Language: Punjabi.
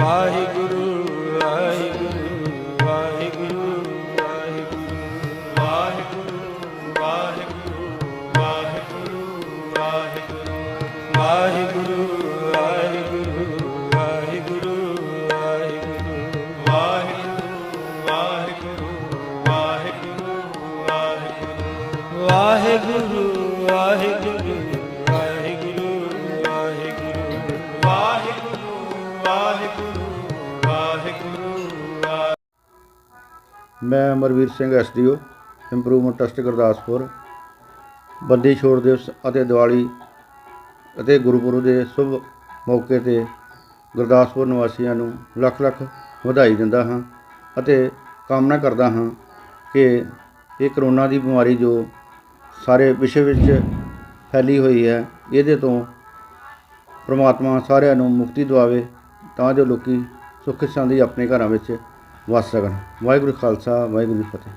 ਵਾਹਿਗੁਰੂ ਵਾਹਿਗੁਰੂ ਮੈਂ Amarveer Singh SDO improvement trust, Gurdaspur. Bandi Chhor Divas ਅਤੇ ਦੀਵਾਲੀ ਅਤੇ ਗੁਰਪੁਰਬ ਦੇ ਸ਼ੁਭ ਮੌਕੇ ਤੇ ਗੁਰਦਾਸਪੁਰ ਨਿਵਾਸੀਆਂ ਨੂੰ ਲੱਖ ਲੱਖ ਵਧਾਈ ਦਿੰਦਾ ਹਾਂ ਅਤੇ ਕਾਮਨਾ ਕਰਦਾ ਹਾਂ ਕਿ ਇਹ ਕਰੋਨਾ ਦੀ ਬਿਮਾਰੀ ਜੋ ਸਾਰੇ ਵਿਸ਼ਵ ਵਿੱਚ ਫੈਲੀ ਹੋਈ ਹੈ, ਇਹਦੇ ਤੋਂ ਪ੍ਰਮਾਤਮਾ ਸਾਰਿਆਂ ਨੂੰ ਮੁਕਤੀ ਦਿਵਾਵੇ ਤਾਂ ਜੋ ਲੋਕੀ ਸੁੱਖ ਸ਼ਾਂਤੀ ਆਪਣੇ ਘਰਾਂ ਵਿੱਚ ਵਸ ਸਕਣ ਵਾਹਿਗੁਰੂ ਖਾਲਸਾ ਵਾਹਿਗੁਰੂ ਫਤਿਹ।